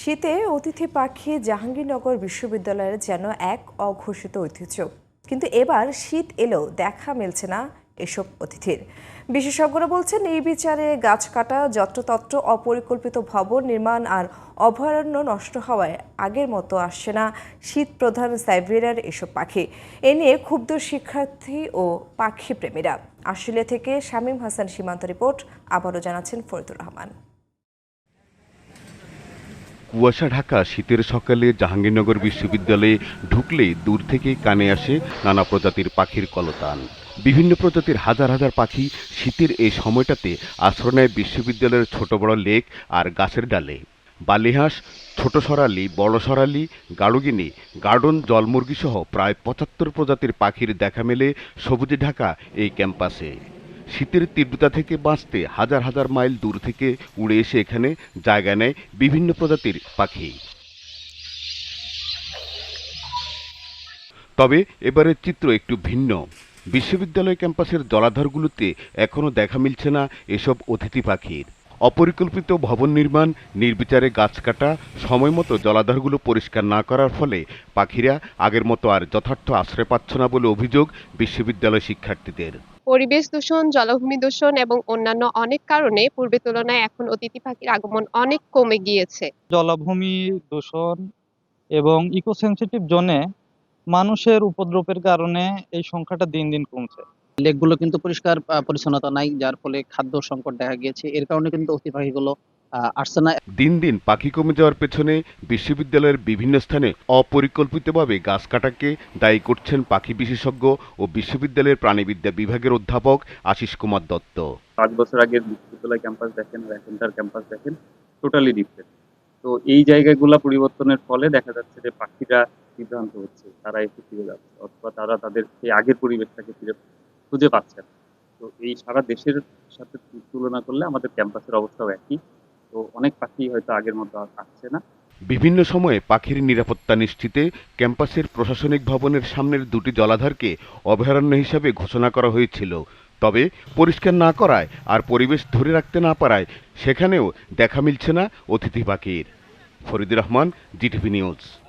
শীতে অতিথি পাখি জাহাঙ্গীরনগর বিশ্ববিদ্যালয়ের যেন এক অঘোষিত ঐতিহ্য। কিন্তু এবার শীত এলেও দেখা মিলছে না এসব অতিথির। বিশেষজ্ঞরা বলছেন, এই বিচারে গাছ কাটা, যত্রতত্র, অপরিকল্পিত ভবন নির্মাণ আর অভয়ারণ্য নষ্ট হওয়ায় আগের মতো আসছে না শীত প্রধান সাইবেরিয়ার এসব পাখি। এ নিয়ে ক্ষুব্ধ শিক্ষার্থী ও পাখি প্রেমীরা। আশুলিয়া থেকে শামীম হাসান সীমান্ত রিপোর্ট, আবারও জানাচ্ছেন ফরিদুর রহমান। কুয়াশা ঢাকা শীতের সকালে জাহাঙ্গীরনগর বিশ্ববিদ্যালয়ে ঢুকলেই দূর থেকে কানে আসে নানা প্রজাতির পাখির কলতান। বিভিন্ন প্রজাতির হাজার হাজার পাখি শীতের এই সময়টাতে আশ্রয় নেয় বিশ্ববিদ্যালয়ের ছোট বড় লেক আর গাছের ডালে। বালিহাঁস, ছোট সরালি, বড় সরালি, গাড়ুগিনি, গার্ডন জলমুরগি সহ প্রায় পঁচাত্তর প্রজাতির পাখির দেখা মেলে সবুজে ঢাকা এই ক্যাম্পাসে। শীতের তীব্রতা থেকে বাঁচতে হাজার হাজার মাইল দূর থেকে উড়ে এসে এখানে জায়গা নেয় বিভিন্ন প্রজাতির পাখি। তবে এবারের চিত্র একটু ভিন্ন। বিশ্ববিদ্যালয় ক্যাম্পাসের জলাধারগুলোতে এখনও দেখা মিলছে না এসব অতিথি পাখির। অপরিকল্পিত ভবন নির্মাণ নির্বিচারে গাছ কাটা সময় মতো জলাধারগুলো পরিষ্কার না করার ফলে পাখিরা আগের মতো আর যথার্থ আশ্রয় পাচ্ছে না বলে অভিযোগ বিশ্ববিদ্যালয় শিক্ষার্থীদের। পরিবেশ দূষণ জলভূমি দূষণ এবং অন্যান্য অনেক কারণে পূর্বের তুলনায় এখন অতিথি পাখির আগমন অনেক কমে গিয়েছে। জলাভূমি দূষণ এবং ইকোসেনসিটিভ জোনে মানুষের উপদ্রবের কারণে এই সংখ্যাটা দিন দিন কমছে। লেকগুলো কিন্তু পরিষ্কার পরিচ্ছন্নতা নাই যার ফলে খাদ্য সংকট দেখা গিয়েছে। এর কারণে কিন্তু অতি পাখিগুলো আসছে না। দিন দিন পাখি কমে যাওয়ার পেছনে বিশ্ববিদ্যালয়ের বিভিন্ন স্থানে অপরিকল্পিতভাবে গাছ কাটাকে দায়ী করছেন পাখি বিশেষজ্ঞ ও বিশ্ববিদ্যালয়ের প্রাণীবিদ্যা বিভাগের অধ্যাপক আশিস কুমার দত্ত। পাঁচ বছর আগের বিশ্ববিদ্যালয় ক্যাম্পাস দেখেন আর এখনকার ক্যাম্পাস দেখেন টোটালি ডিফারেন্ট তো এই জায়গাগুলো পরিবর্তনের ফলে দেখা যাচ্ছে যে পাখিরা বিভ্রান্ত হচ্ছে তারা একটু ফিরে যাচ্ছে অথবা তারা তাদের সেই আগের পরিবেশটাকে ফিরে খুঁজে পাচ্ছে না। তো এই সারা দেশের সাথে তুলনা করলে আমাদের ক্যাম্পাসের অবস্থাও একই। তো অনেক পাখি হয়তো আগের মতো আসছে না। বিভিন্ন সময়ে পাখির নিরাপত্তা নিশ্চিতে ক্যাম্পাসের প্রশাসনিক ভবনের সামনের দুটি জলাধারকে অভয়ারণ্য হিসাবে ঘোষণা করা হয়েছিল। তবে পরিষ্কার না করায় আর পরিবেশ ধরে রাখতে না পারায় সেখানেও দেখা মিলছে না অতিথি পাখির। Faridur Rahman, GTV news.